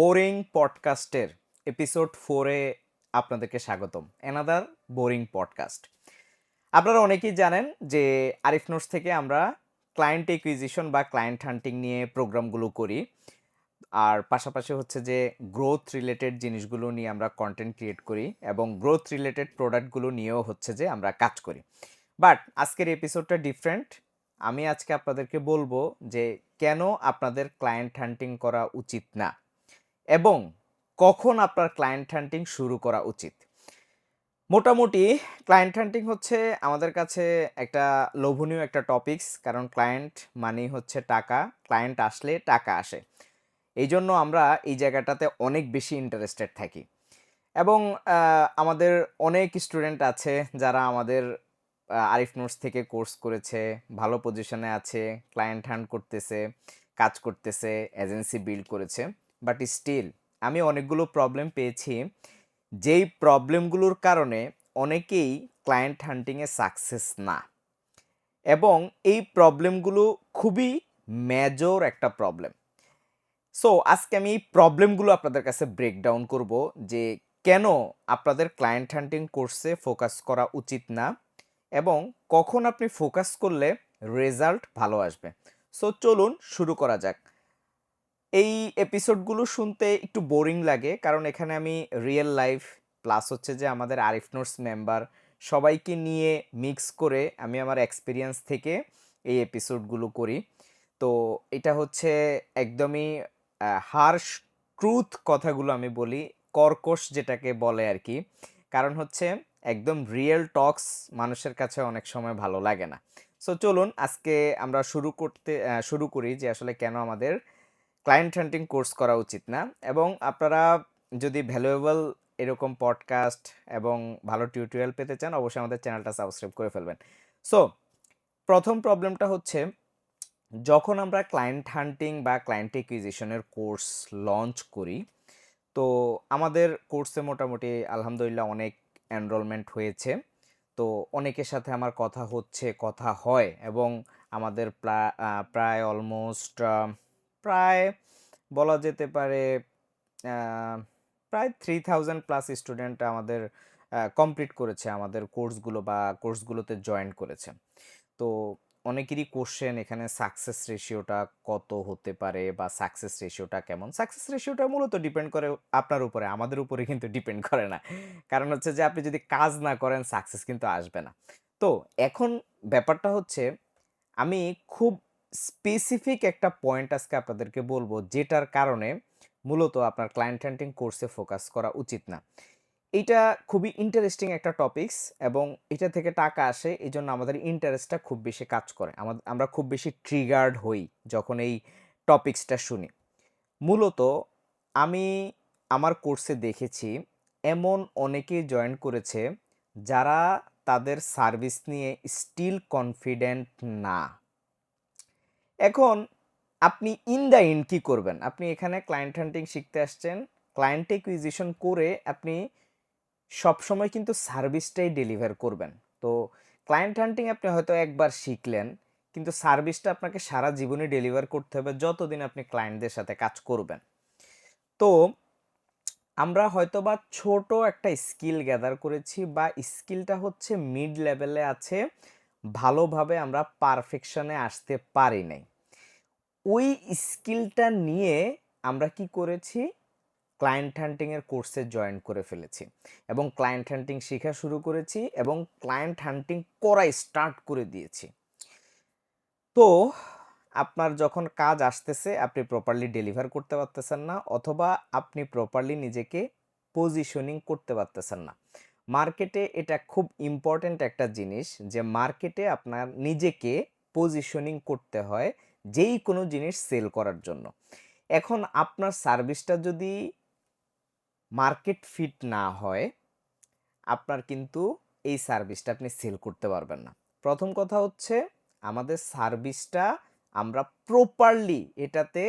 Boring পডকাস্টের episode ফোরে আপনাদেরকে স্বাগতম। Another boring podcast. আপনারা অনেকেই জানেন যে আরিফ নোটস থেকে আমরা ক্লায়েন্ট একুইজিশন বা ক্লায়েন্ট হান্টিং নিয়ে প্রোগ্রামগুলো করি। আর পাশাপাশি হচ্ছে যে গ্রোথ রিলেটেড জিনিসগুলো নিয়ে আমরা কন্টেন্ট ক্রিয়েট করি এবং গ্রোথ রিলেটেড প্রোডাক্টগুলো নিয়েও হচ্ছে যে আমরা কাজ করি। বাট আজকের এপিসোডটা ডিফারেন্ট আমি আজকে আপনাদেরকে বলব যে কেন আপনাদের ক্লায়েন্ট হান্টিং করা উচিত না। এবং কখন আপনার ক্লায়েন্ট হান্টিং শুরু করা উচিত? মোটামুটি ক্লায়েন্ট হান্টিং হচ্ছে আমাদের কাছে একটা লোভনীয় একটা টপিকস কারণ ক্লায়েন্ট মানেই হচ্ছে টাকা ক্লায়েন্ট আসলে টাকা আসে। এই জন্য আমরা এই জায়গাটাতে অনেক বেশি ইন্টারেস্টেড থাকি। এবং আমাদের অনেক স্টুডেন্ট আছে যারা আমাদের আরিফ নোটস থেকে কোর্স করেছে, ভালো পজিশনে আছে ক্লায়েন্ট হ্যান্ড করতেছে, কাজ করতেছে এজেন্সি বিল্ড করেছে। বাট স্টিল আমি অনেকগুলো প্রবলেম পেয়েছি। যেই প্রবলেমগুলোর কারণে অনেকেই ক্লায়েন্ট হান্টিংয়ে সাকসেস না। এবং এই প্রবলেমগুলো খুবই মেজর একটা প্রবলেম সো আজকে আমি এই প্রবলেমগুলো আপনাদের কাছে ব্রেকডাউন করব যে কেন আপনাদের ক্লায়েন্ট হান্টিং কোর্সে ফোকাস করা উচিত না এবং কখন আপনি ফোকাস করলে রেজাল্ট ভালো আসবে। সো চলুন শুরু করা যাক। এই এপিসোডগুলো শুনতে একটু বোরিং লাগে। কারণ এখানে আমি রিয়েল লাইফ প্লাস হচ্ছে যে আমাদের আরিফ নোটস মেম্বার সবাইকে নিয়ে মিক্স করে আমি আমার এক্সপিরিয়েন্স থেকে এই এপিসোডগুলো করি। তো এটা হচ্ছে একদমই হার্শ ট্রুথ কথাগুলো আমি বলি, কর্কশ যেটাকে বলে আর কি। কারণ হচ্ছে একদম রিয়েল টক্স মানুষের কাছে অনেক সময় ভালো লাগে না। সো চলুন আজকে আমরা শুরু করতে শুরু করি যে আসলে কেন আমাদের ক্লায়েন্ট হান্টিং কোর্স করা উচিত না। এবং আপনারা যদি ভ্যালুয়েবল এরকম পডকাস্ট এবং ভালো টিউটোরিয়াল পেতে চান, অবশ্যই আমাদের চ্যানেলটা সাবস্ক্রাইব করে ফেলবেন। সো প্রথম প্রবলেমটা হচ্ছে, যখন আমরা ক্লায়েন্ট হান্টিং বা ক্লায়েন্ট একুইজিশনের কোর্স লঞ্চ করি, তো আমাদের কোর্সে মোটামুটি আলহামদুলিল্লাহ অনেক এনরোলমেন্ট হয়েছে। তো অনেকের সাথে আমার কথা হচ্ছে, কথা হয় এবং আমাদের প্রা- প্রায় অলমোস্ট প্রায় বলা যেতে পারে প্রায় থ্রি থাউজেন্ড প্লাস স্টুডেন্ট আমাদের কমপ্লিট করেছে আমাদের কোর্সগুলো বা কোর্সগুলোতে জয়েন করেছে। তো অনেকেরই কোশ্চেন এখানে সাকসেস রেশিওটা কত হতে পারে বা সাকসেস রেশিওটা কেমন? সাকসেস রেশিওটা মূলত ডিপেন্ড করে আপনার উপরে, আমাদের উপরে কিন্তু ডিপেন্ড করে না। কারণ হচ্ছে যে আপনি যদি কাজ না করেন সাকসেস কিন্তু আসবে না। তো এখন ব্যাপারটা হচ্ছে, আমি খুব স্পেসিফিক একটা পয়েন্ট আজকে আপনাদেরকে বলব, যেটার কারণে মূলত আপনার ক্লায়েন্ট হান্টিং কোর্সে ফোকাস করা উচিত না। এটা খুবই ইন্টারেস্টিং একটা টপিকস এবং এটা থেকে টাকা আসে এই জন্য আমাদের ইন্টারেস্টটা খুব বেশি কাজ করে। আমাদের আমরা খুব বেশি ট্রিগার্ড হই যখন এই টপিকসটা শুনি। মূলত আমি আমার কোর্সে দেখেছি, এমন অনেকেই জয়েন করেছে যারা তাদের সার্ভিস নিয়ে স্টিল কনফিডেন্ট না। এখন আপনি ইন দ্য এন্ড কী করবেন? আপনি এখানে ক্লায়েন্ট হান্টিং শিখতে আসছেন ক্লায়েন্ট একুইজিশন করে আপনি সবসময় কিন্তু সার্ভিসটাই ডেলিভার করবেন। তো ক্লায়েন্ট হান্টিং আপনি হয়তো একবার শিখলেন, কিন্তু সার্ভিসটা আপনাকে সারা জীবনে ডেলিভার করতে হবে যতদিন আপনি ক্লায়েন্টদের সাথে কাজ করবেন। তো আমরা হয়তো বা ছোট একটা স্কিল গ্যাদার করেছি বা স্কিলটা হচ্ছে মিড লেভেলে আছে, ভালোভাবে আমরা পারফেকশনে আসতে পারি নাই। ওই স্কিলটা নিয়ে আমরা কি করেছি? ক্লায়েন্ট হান্টিংয়ের কোর্সে জয়েন করে ফেলেছি এবং ক্লায়েন্ট হান্টিং শেখা শুরু করেছি এবং ক্লায়েন্ট হান্টিং করা স্টার্ট করে দিয়েছি। তো আপনার যখন কাজ আসতেছে, আপনি প্রপারলি ডেলিভার করতে পারতেছেন না অথবা আপনি প্রপারলি নিজেকে পজিশনিং করতে পারতেছেন না। মার্কেটে এটা খুব ইম্পর্ট্যান্ট একটা জিনিস যে মার্কেটে আপনার নিজেকে পজিশনিং করতে হয় যেই কোনো জিনিস সেল করার জন্য। এখন আপনার সার্ভিসটা যদি মার্কেট ফিট না হয়, আপনার কিন্তু এই সার্ভিসটা আপনি সেল করতে পারবেন না। প্রথম কথা হচ্ছে, আমাদের সার্ভিসটা আমরা প্রপারলি এটাতে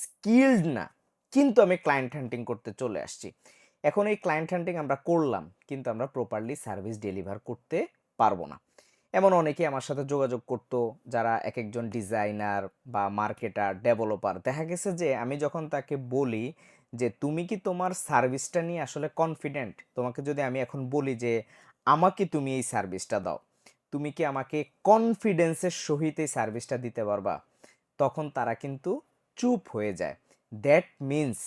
স্কিল্ড না, কিন্তু আমি ক্লায়েন্ট হান্টিং করতে চলে আসছি। এখন এই ক্লায়েন্ট হান্টিং আমরা করলাম, কিন্তু আমরা প্রপারলি সার্ভিস ডেলিভার করতে পারব না। এমন অনেকেই আমার সাথে যোগাযোগ করতো, যারা এক একজন ডিজাইনার বা মার্কেটার, ডেভেলপার। দেখা গেছে যে, আমি যখন তাকে বলি যে, তুমি কি তোমার সার্ভিসটা নিয়ে আসলে কনফিডেন্ট তোমাকে যদি আমি এখন বলি যে, আমাকে তুমি এই সার্ভিসটা দাও, তুমি কি আমাকে কনফিডেন্সের সহিত এই সার্ভিসটা দিতে পারবা? তখন তারা কিন্তু চুপ হয়ে যায়। দ্যাট মিন্স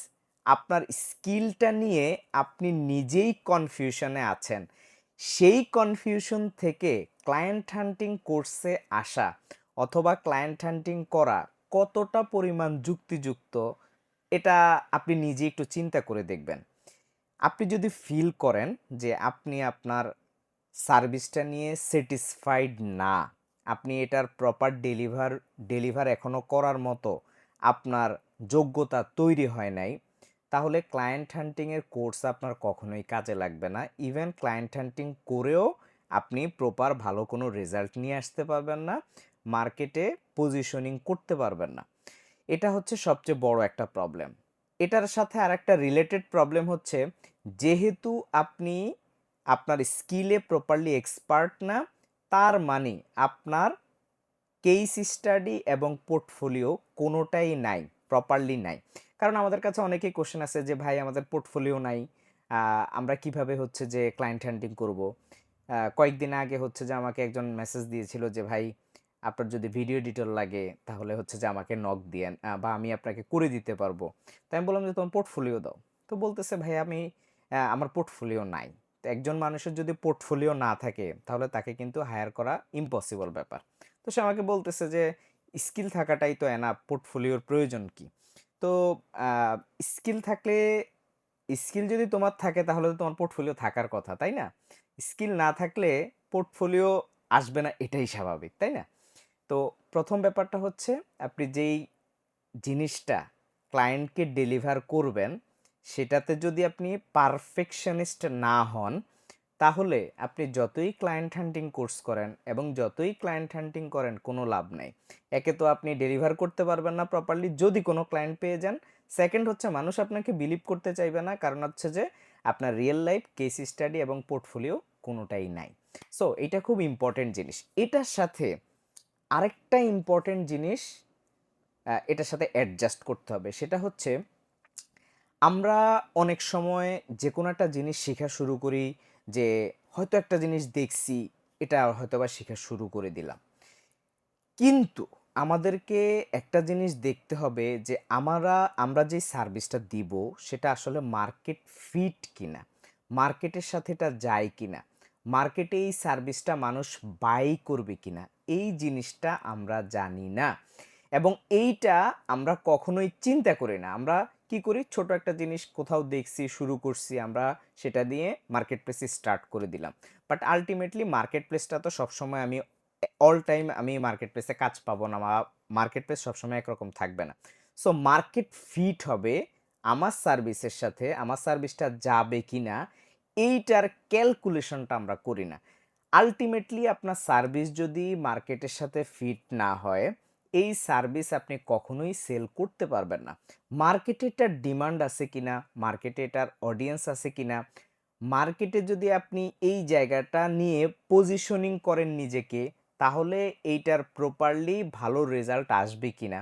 আপনার স্কিলটা নিয়ে আপনি নিজেই কনফিউশনে আছেন। সেই কনফিউশন থেকে ক্লায়েন্ট হান্টিং কোর্সে আসা অথবা ক্লায়েন্ট হান্টিং করা কতটা পরিমাণ যুক্তিযুক্ত, এটা আপনি নিজে একটু চিন্তা করে দেখবেন। আপনি যদি ফিল করেন যে আপনি আপনার সার্ভিসটা নিয়ে স্যাটিসফাইড না, আপনি এটার প্রপার ডেলিভার ডেলিভার এখনও করার মতো আপনার যোগ্যতা তৈরি হয় নাই, তাহলে ক্লায়েন্ট হান্টিংয়ের কোর্স আপনার কখনোই কাজে লাগবে না। ইভেন ক্লায়েন্ট হান্টিং করেও আপনি প্রপার ভালো কোনো রেজাল্ট নিয়ে আসতে পারবেন না মার্কেটে পজিশনিং করতে পারবেন না। এটা হচ্ছে সবচেয়ে বড় একটা প্রবলেম এটার সাথে আর একটা রিলেটেড প্রবলেম হচ্ছে, যেহেতু আপনি আপনার স্কিলে প্রপারলি এক্সপার্ট না, তার মানে আপনার কেস স্টাডি এবং পোর্টফোলিও কোনোটাই নাই প্রপারলি নাই। কারণ আমাদের কাছে অনেকেই কোশ্চেন আছে যে, ভাই, আমাদের পোর্টফোলিও নাই আমরা কীভাবে হচ্ছে যে ক্লায়েন্ট হ্যান্ডিং করব? কয়েকদিন আগে হচ্ছে যে আমাকে একজন মেসেজ দিয়েছিল যে, ভাই, আপনার যদি ভিডিও এডিটর লাগে, তাহলে হচ্ছে যে আমাকে নক দিয়েন বা আমি আপনাকে করে দিতে পারব। তাই আমি বললাম যে, তোমার পোর্টফোলিও দাও। তো বলতেছে, ভাই, আমি আমার পোর্টফোলিও নাই। তো একজন মানুষের যদি পোর্টফোলিও না থাকে, তাহলে তাকে কিন্তু হায়ার করা ইম্পসিবল ব্যাপার। তো সে আমাকে বলতেছে যে স্কিল থাকাটাই তো এনা পোর্টফোলিওর প্রয়োজন কি? তো স্কিল থাকলে স্কিল যদি তোমার থাকে, তাহলে তো তোমার পোর্টফোলিও থাকার কথা, তাই না? স্কিল না থাকলে পোর্টফোলিও আসবে না, এটাই স্বাভাবিক, তাই না? তো প্রথম ব্যাপারটা হচ্ছে, আপনি যেই জিনিসটা ক্লায়েন্টকে ডেলিভার করবেন, সেটাতে যদি আপনি পারফেকশনিস্ট না হন, তাহলে আপনি যতই ক্লায়েন্ট হান্টিং কোর্স করেন এবং যতই ক্লায়েন্ট হান্টিং করেন, কোনো লাভ নেই। একে তো আপনি ডেলিভার করতে পারবেন না প্রপারলি যদি কোনো ক্লায়েন্ট পেয়ে যান। সেকেন্ড হচ্ছে, মানুষ আপনাকে বিলিভ করতে চাইবে না, কারণ হচ্ছে যে আপনার রিয়েল লাইফ কেস স্টাডি এবং পোর্টফোলিও কোনোটাই নাই। সো এটা খুব ইম্পর্টেন্ট জিনিস। এটার সাথে আরেকটা ইম্পর্টেন্ট জিনিস এটার সাথে অ্যাডজাস্ট করতে হবে। সেটা হচ্ছে, আমরা অনেক সময় যে কোনো একটা জিনিস শেখা শুরু করি যে, হয়তো একটা জিনিস দেখছি, এটা হয়তো বা শেখা শুরু করে দিলাম। কিন্তু আমাদেরকে একটা জিনিস দেখতে হবে যে আমরা আমরা যে সার্ভিসটা দিব সেটা আসলে মার্কেট ফিট কিনা, মার্কেটের সাথে এটা যায় কিনা, মার্কেটে এই সার্ভিসটা মানুষ বাই করবে কিনা, এই জিনিসটা আমরা জানি না। এবং এইটা আমরা কখনোই চিন্তা করি না। আমরা কি করি? ছোট একটা জিনিস কোথাও দেখছি, শুরু করছি, আমরা সেটা দিয়ে মার্কেট প্লেসে স্টার্ট করে দিলাম। বাট আলটিমেটলি মার্কেট প্লেসটা তো সবসময় আমি অল টাইম আমি মার্কেট প্লেসে কাজ পাবো না মার্কেট প্লেস সবসময় একরকম থাকবে না। সো মার্কেট ফিট হবে আমার সার্ভিসের সাথে, আমার সার্ভিসটা যাবে কি না, এইটার ক্যালকুলেশনটা আমরা করি না। আলটিমেটলি আপনার সার্ভিস যদি মার্কেটের সাথে ফিট না হয়, এই সার্ভিস আপনি কখনোই সেল করতে পারবেন না। মার্কেটে এটার ডিমান্ড আছে কিনা মার্কেটে এটার অডিয়েন্স আছে কিনা মার্কেটে যদি আপনি এই জায়গাটা নিয়ে পজিশনিং করেন নিজেকে তাহলে এইটার প্রপারলি ভালো রেজাল্ট আসবে কিনা?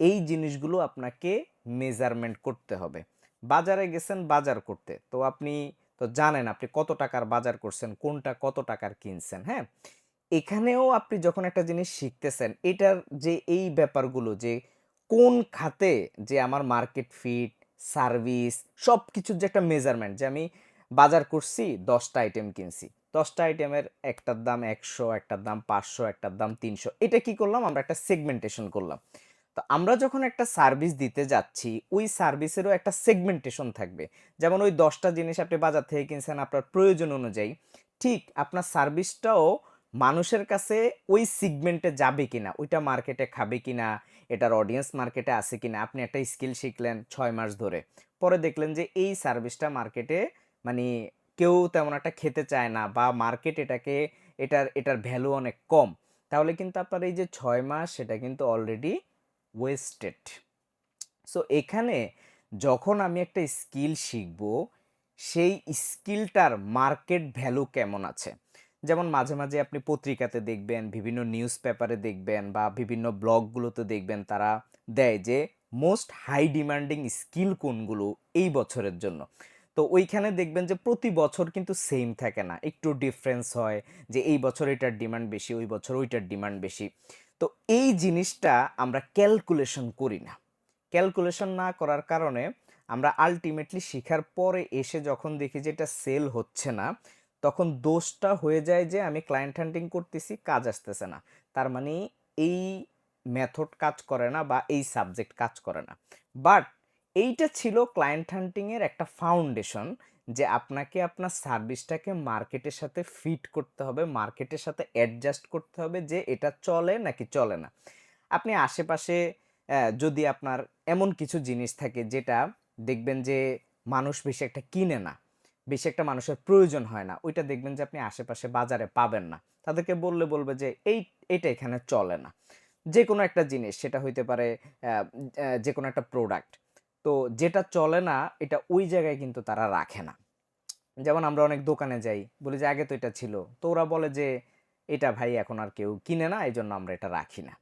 এই জিনিসগুলো আপনাকে মেজারমেন্ট করতে হবে। বাজারে গেছেন, বাজার করতে। তো আপনি তো জানেন আপনি কত টাকার বাজার করছেন, কোনটা কত টাকার কিনছেন হ্যাঁ? এখানেও আপনি যখন একটা জিনিস শিখতেছেন, এটার যে এই ব্যাপারগুলো যে কোন খাতে যে আমার মার্কেট ফিট সার্ভিস সব কিছুর যে একটা মেজারমেন্ট যে আমি বাজার করছি, দশটা আইটেম কিনছি। দশটা আইটেমের একটার দাম একশো, একটার দাম পাঁচশো, একটার দাম তিনশো। এটা কি করলাম? আমরা একটা সেগমেন্টেশন করলাম। তো আমরা যখন একটা সার্ভিস দিতে যাচ্ছি, ওই সার্ভিসেরও একটা সেগমেন্টেশন থাকবে। যেমন ওই দশটা জিনিস আপনি বাজার থেকে কিনছেন আপনার প্রয়োজন অনুযায়ী, ঠিক আপনার সার্ভিসটাও মানুষের কাছে ওই সিগমেন্টে যাবে কিনা, ওইটা মার্কেটে খাবে কিনা, এটার অডিয়েন্স মার্কেটে আছে কিনা, আপনি একটা স্কিল শিখলেন ছয় মাস ধরে। পরে দেখলেন যে এই সার্ভিসটা মার্কেটে মানে কেউ তেমন একটা খেতে চায় না বা মার্কেট এটাকে, এটার এটার ভ্যালু অনেক কম। তাহলে কিন্তু আপনার এই যে ছয় মাস সেটা কিন্তু অলরেডি ওয়েস্টেড সো এখানে যখন আমি একটা স্কিল শিখব, সেই স্কিলটার মার্কেট ভ্যালু কেমন আছে? যেমন মাঝে মাঝে আপনি পত্রিকাতে দেখবেন, বিভিন্ন নিউজ পেপারে দেখবেন বা বিভিন্ন ব্লগগুলোতে দেখবেন তারা দেয় যে মোস্ট হাই ডিমান্ডিং স্কিল কোনগুলো এই বছরের জন্য। তো ওইখানে দেখবেন যে প্রতি বছর কিন্তু সেম থাকে না। একটু ডিফারেন্স হয় যে এই বছর এটার ডিমান্ড বেশি, ওই বছর ওইটার ডিমান্ড বেশি। তো এই জিনিসটা আমরা ক্যালকুলেশন করি না। ক্যালকুলেশন না করার কারণে আমরা আলটিমেটলি শেখার পরে এসে যখন দেখি যে এটা সেল হচ্ছে না, তখন দোষটা হয়ে যায় যে আমি ক্লায়েন্ট হান্টিং করতেছি, কাজ আসতেছে না। তার মানে এই মেথড কাজ করে না বা এই সাবজেক্ট কাজ করে না। বাট এইটা ছিল ক্লায়েন্ট হান্টিংয়ের একটা ফাউন্ডেশন যে আপনাকে আপনার সার্ভিসটাকে মার্কেটের সাথে ফিট করতে হবে মার্কেটের সাথে অ্যাডজাস্ট করতে হবে যে এটা চলে নাকি চলে না। আপনি আশেপাশে যদি আপনার এমন কিছু জিনিস থাকে যেটা দেখবেন যে মানুষ বেশি একটা কিনে না, বেশি একটা মানুষের প্রয়োজন হয় না, ওইটা দেখবেন যে আপনি আশেপাশে বাজারে পাবেন না। তাদেরকে বললে বলবে যে এই, এটা এখানে চলে না। যে কোনো একটা জিনিস, সেটা হইতে পারে যে কোনো একটা প্রোডাক্ট তো যেটা চলে না, এটা ওই জায়গায় কিন্তু তারা রাখে না। যেমন আমরা অনেক দোকানে যাই, বলি যে, আগে তো এটা ছিল। তো ওরা বলে যে, এটা ভাই এখন আর কেউ কিনে না এই জন্য আমরা এটা রাখি না।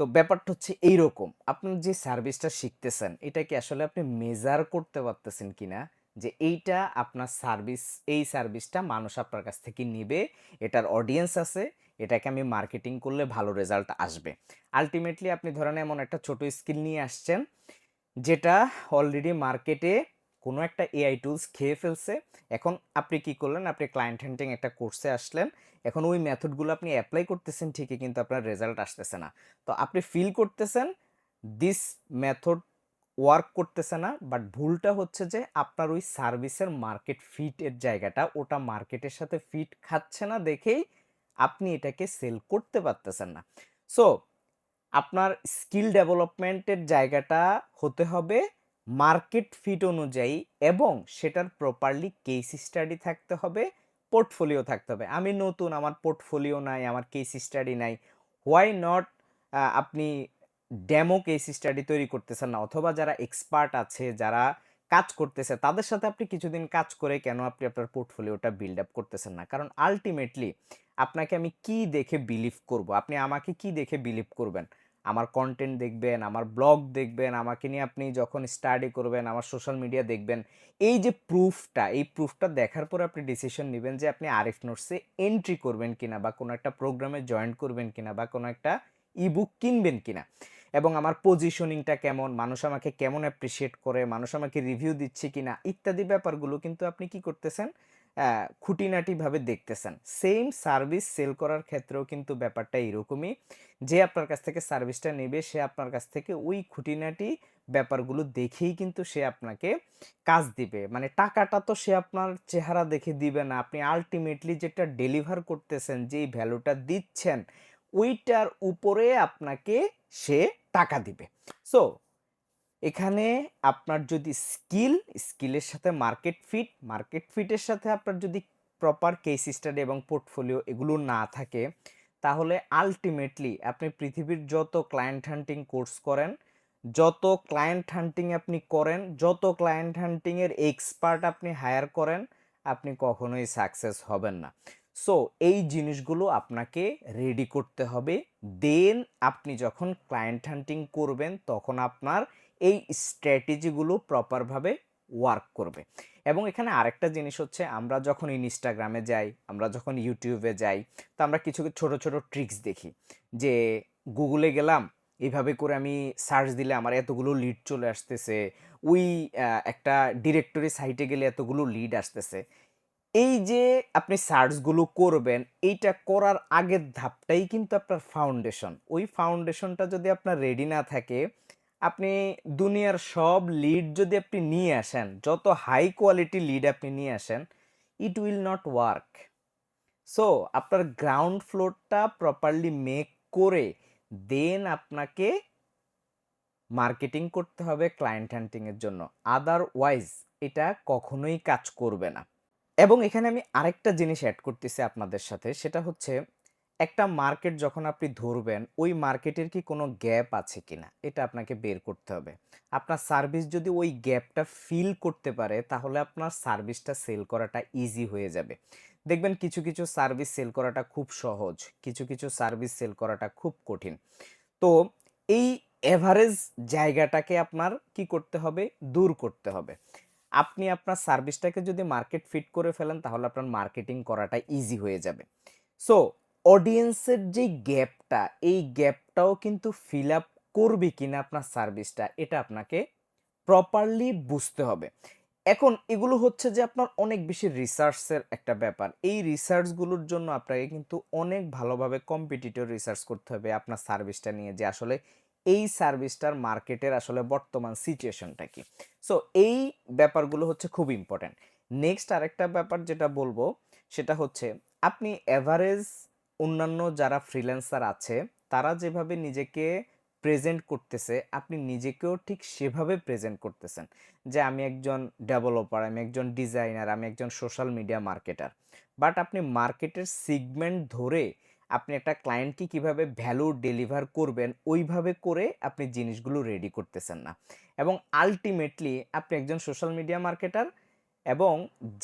তো ব্যাপারটা হচ্ছে এইরকম। আপনার যে সার্ভিসটা শিখতেছেন, এটা কি আসলে আপনি মেজার করতে পারতেছেন কিনা? যে এইটা আপনার সার্ভিস, এই সার্ভিসটা মানুষ আপনার কাছ থেকে নেবে, এটার অডিয়েন্স আছে, এটাকে আমি মার্কেটিং করলে ভালো রেজাল্ট আসবে। আলটিমেটলি আপনি ধরেন এমন একটা ছোট স্কিল নিয়ে আসছেন যেটা অলরেডি মার্কেটে কোনো একটা এআই টুলস খেয়ে ফেলছে। এখন আপনি কি করলেন? আপনি ক্লায়েন্ট হ্যান্ডিং একটা কোর্সে আসলেন। এখন ওই মেথডগুলো আপনি অ্যাপ্লাই করতেছেন ঠিকই, কিন্তু আপনার রেজাল্ট আসতেছে না। তো আপনি ফিল করতেছেন দিস মেথড ওয়ার্ক করতেছে না বাট ভুলটা হচ্ছে যে আপনার ওই সার্ভিসের মার্কেট ফিটের জায়গাটা, ওটা মার্কেটের সাথে ফিট খাচ্ছে না দেখেই আপনি এটাকে সেল করতে পারতেছেন না। সো আপনার স্কিল ডেভেলপমেন্টের জায়গাটা হতে হবে মার্কেট ফিট অনুযায়ী এবং সেটার প্রপারলি কেস স্টাডি থাকতে হবে, পোর্টফোলিও থাকতে হবে। আমি নতুন, আমার পোর্টফোলিও নাই, আমার কেস স্টাডি নাই। হোয়াই নট আপনি ডেমো কেস স্টাডি তৈরি করতেছেন না? অথবা যারা এক্সপার্ট আছে, যারা কাজ করতেছে, তাদের সাথে আপনি কিছুদিন কাজ করে কেন আপনি আপনার পোর্টফোলিওটা বিল্ড আপ করতেছেন না? কারণ আলটিমেটলি আপনাকে আমি কি দেখে বিলিভ করব? আপনি আমাকে কি দেখে বিলিভ করবেন? আমার কন্টেন্ট দেখবেন, আমার ব্লগ দেখবেন, আমাকে নিয়ে আপনি যখন স্টাডি করবেন, আমার সোশ্যাল মিডিয়া দেখবেন, এই যে প্রুফটা এই প্রুফটা দেখার পর আপনি ডিসিশন নেবেন যে আপনি আরিফ নোটসে এন্ট্রি করবেন কিনা বা কোনো একটা প্রোগ্রামে জয়েন করবেন কিনা বা কোনো একটা ইবুক কিনবেন কিনা। এবং আমার পজিশনিংটা কেমন, মানুষ আমাকে কেমন অ্যাপ্রিসিয়েট করে, মানুষ আমাকে রিভিউ দিচ্ছে কিনা, ইত্যাদি ব্যাপারগুলো কিন্তু আপনি কি করতেছেন? খুঁটিনাটিভাবে দেখতেছেন। সেম সার্ভিস সেল করার ক্ষেত্রেও কিন্তু ব্যাপারটা এরকমই, যে আপনার কাছ থেকে সার্ভিসটা নেবে, সে আপনার কাছ থেকে ওই খুঁটিনাটি ব্যাপারগুলো দেখেই কিন্তু সে আপনাকে কাজ দিবে। মানে টাকাটা তো সে আপনার চেহারা দেখে দিবে না। আপনি আলটিমেটলি যেটা ডেলিভার করতেছেন, যেই ভ্যালুটা দিচ্ছেন, ওইটার উপরে আপনাকে সে টাকা দিবে। সো এখানে আপনার যদি স্কিল, স্কিলের সাথে মার্কেট ফিট, মার্কেট ফিটের সাথে আপনার যদি প্রপার কেস স্টাডি এবং পোর্টফোলিও এগুলো না থাকে, তাহলে আলটিমেটলি আপনি পৃথিবীর যত ক্লায়েন্ট হান্টিং কোর্স করেন, যত ক্লায়েন্ট হান্টিং আপনি করেন, যত ক্লায়েন্ট হান্টিংয়ের এক্সপার্ট আপনি হায়ার করেন, আপনি কখনোই সাকসেস হবেন না। সো এই জিনিসগুলো আপনাকে রেডি করতে হবে। দেন আপনি যখন ক্লায়েন্ট হান্টিং করবেন, তখন আপনার এই স্ট্র্যাটেজিগুলো প্রপারভাবে ওয়ার্ক করবে। এবং এখানে আরেকটা জিনিস হচ্ছে, আমরা যখন ইনস্টাগ্রামে যাই, আমরা যখন ইউটিউবে যাই, তো আমরা কিছু ছোট ছোট ট্রিক্স দেখি। যে গুগলে গেলাম এইভাবে করে আমি সার্চ দিলে আমার এতগুলো লিড চলে আসতেছে, ওই একটা ডিরেক্টরি সাইটে গেলে এতগুলো লিড আসতেছে। এই যে আপনি সার্চগুলো করবেন, এইটা করার আগের ধাপটাই কিন্তু আপনার ফাউন্ডেশন ওই ফাউন্ডেশনটা যদি আপনার রেডি না থাকে আপনি দুনিয়ার সব লিড যদি আপনি নিয়ে আসেন, যত হাই কোয়ালিটি লিড আপনি নিয়ে আসেন it will not work so আপনার গ্রাউন্ড ফ্লোরটা প্রপারলি মেক করে দেন আপনাকে মার্কেটিং করতে হবে ক্লায়েন্ট হান্টিংয়ের জন্য। আদারওয়াইজ এটা কখনোই কাজ করবে না। এবং এখানে আমি আরেকটা জিনিস অ্যাড করতেছি আপনাদের সাথে, সেটা হচ্ছে একটা মার্কেট যখন আপনি ধরবেন, ওই মার্কেটের কি কোনো গ্যাপ আছে কিনা? এটা আপনাকে বের করতে হবে। আপনার সার্ভিস যদি ওই গ্যাপটা ফিল করতে পারে, তাহলে আপনার সার্ভিসটা সেল করাটা ইজি হয়ে যাবে। দেখবেন কিছু কিছু সার্ভিস সেল করাটা খুব সহজ, কিছু কিছু সার্ভিস সেল করাটা খুব কঠিন। তো এই এভারেজ জায়গাটাকে আপনার কি করতে হবে? দূর করতে হবে। আপনি আপনার সার্ভিসটাকে যদি মার্কেট ফিট করে ফেলেন, তাহলে আপনার মার্কেটিং করাটা ইজি হয়ে যাবে। সো অডিয়েন্সের যে গ্যাপটা এই গ্যাপটাও কিন্তু ফিল আপ করবে কিনা আপনার সার্ভিসটা এটা আপনাকে প্রপারলি বুঝতে হবে। এখন এগুলো হচ্ছে যে আপনার অনেক বেশি রিসার্চের একটা ব্যাপার। এই রিসার্চগুলোর জন্য আপনাকে কিন্তু অনেক ভালোভাবে কম্পিটিটিভ রিসার্চ করতে হবে আপনার সার্ভিসটা নিয়ে যে আসলে এই সার্ভিসটার মার্কেটের আসলে বর্তমান সিচুয়েশনটা কি। সো এই ব্যাপারগুলো হচ্ছে খুব ইম্পর্ট্যান্ট নেক্সট আরেকটা ব্যাপার যেটা বলব, সেটা হচ্ছে আপনি এভারেজ অন্যান্য যারা ফ্রিল্যান্সার আছে, তারা যেভাবে নিজেকে প্রেজেন্ট করতেছে, আপনি নিজেকেও ঠিক সেভাবে প্রেজেন্ট করতেছেন। যে আমি একজন ডেভেলপার আমি একজন ডিজাইনার আমি একজন সোশ্যাল মিডিয়া মার্কেটার বাট আপনি মার্কেটের সিগমেন্ট ধরে আপনি একটা ক্লায়েন্টকে কীভাবে ভ্যালু ডেলিভার করবেন, ওইভাবে করে আপনি জিনিসগুলো রেডি করতেছেন না। এবং আলটিমেটলি আপনি একজন সোশ্যাল মিডিয়া মার্কেটার এবং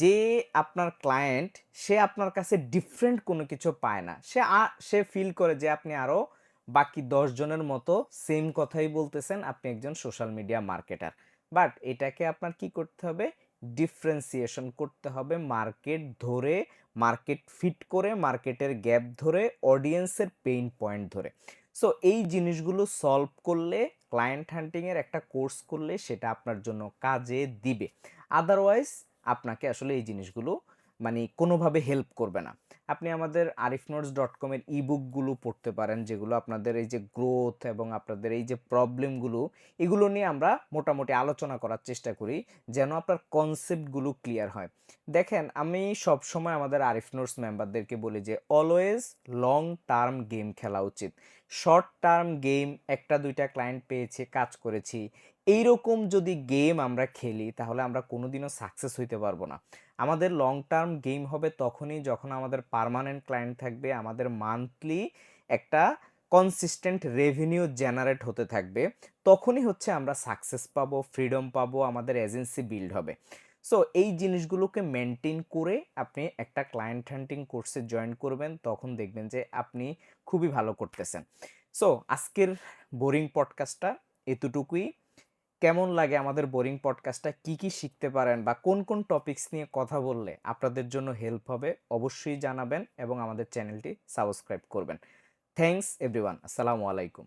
যে আপনার ক্লায়েন্ট সে আপনার কাছে ডিফারেন্ট কোনো কিছু পায় না। সে সে ফিল করে যে আপনি আরও বাকি জনের মতো সেম কথাই বলতেছেন, আপনি একজন সোশ্যাল মিডিয়া মার্কেটার বাট এটাকে আপনার কি করতে হবে? ডিফারেন্সিয়েশন করতে হবে মার্কেট ধরে মার্কেট ফিট করে মার্কেটের গ্যাপ ধরে অডিয়েন্সের পেইন পয়েন্ট ধরে। সো এই জিনিসগুলো সলভ করলে ক্লায়েন্ট হান্টিংয়ের একটা কোর্স করলে সেটা আপনার জন্য কাজে দিবে। আদারওয়াইজ আপনাকে আসলে এই জিনিসগুলো মানে কোনোভাবে হেল্প করবে না। আপনি আমাদের আরিফ নোটস ডট কমের ইবুকগুলো পড়তে পারেন, যেগুলো আপনাদের এই যে গ্রোথ এবং আপনাদের এই যে প্রবলেমগুলো এগুলো নিয়ে আমরা মোটামুটি আলোচনা করার চেষ্টা করি, যেন আপনার কনসেপ্টগুলো ক্লিয়ার হয়। দেখেন, আমি সব সময় আমাদের আরিফ নোটস মেম্বারদেরকে বলি যে অলওয়েজ লং টার্ম গেম খেলা উচিত। শর্ট টার্ম গেম একটা দুইটা ক্লায়েন্ট পেয়েছে, কাজ করেছি। এইরকম যদি গেম আমরা খেলি, তাহলে আমরা কোনোদিনও সাকসেস হইতে পারব না। আমাদের লং টার্ম গেম হবে তখনই যখন আমাদের পারমানেন্ট ক্লায়েন্ট থাকবে, আমাদের মান্থলি একটা কনসিস্টেন্ট রেভিনিউ জেনারেট হতে থাকবে, তখনই হচ্ছে আমরা সাকসেস পাবো ফ্রিডম পাবো, আমাদের এজেন্সি বিল্ড হবে। সো এই জিনিসগুলোকে মেনটেন করে আপনি একটা ক্লায়েন্ট হান্টিং কোর্সে জয়েন করবেন, তখন দেখবেন যে আপনি খুবই ভালো করতেছেন। সো আজকের বোরিং পডকাস্টটা এতটুকুই। কেমন লাগে আমাদের বোরিং পডকাস্টটা কি কি শিখতে পারেন? বা কোন কোন টপিকস নিয়ে কথা বললে আপনাদের জন্য হেল্প হবে? অবশ্যই জানাবেন এবং আমাদের চ্যানেলটি সাবস্ক্রাইব করবেন। থ্যাংকস এভরিওয়ান আসসালামু আলাইকুম।